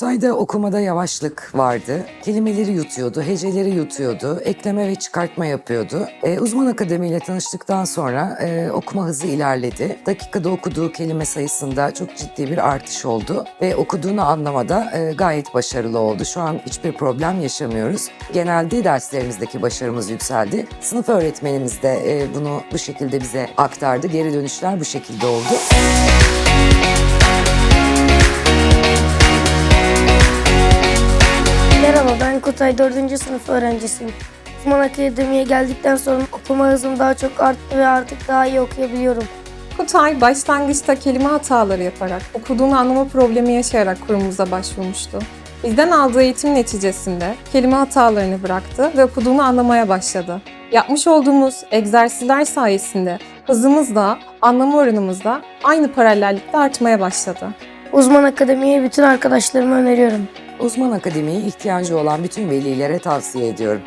Kutay'da okumada yavaşlık vardı. Kelimeleri yutuyordu, heceleri yutuyordu, ekleme ve çıkartma yapıyordu. E, uzman Akademi ile tanıştıktan sonra e, okuma hızı ilerledi. Dakikada okuduğu kelime sayısında çok ciddi bir artış oldu ve okuduğunu anlamada e, gayet başarılı oldu. Şu an hiçbir problem yaşamıyoruz. Genelde derslerimizdeki başarımız yükseldi. Sınıf öğretmenimiz de e, bunu bu şekilde bize aktardı. Geri dönüşler bu şekilde oldu. Merhaba ben Kutay 4. sınıf öğrencisiyim. Uzman Akademi'ye geldikten sonra okuma hızım daha çok arttı ve artık daha iyi okuyabiliyorum. Kutay başlangıçta kelime hataları yaparak, okuduğunu anlama problemi yaşayarak kurumumuza başvurmuştu. Bizden aldığı eğitim neticesinde kelime hatalarını bıraktı ve okuduğunu anlamaya başladı. Yapmış olduğumuz egzersizler sayesinde hızımız da, anlama oranımız da aynı paralellikte artmaya başladı. Uzman Akademi'ye bütün arkadaşlarıma öneriyorum. Uzman Akademi'yi ihtiyacı olan bütün velilere tavsiye ediyorum.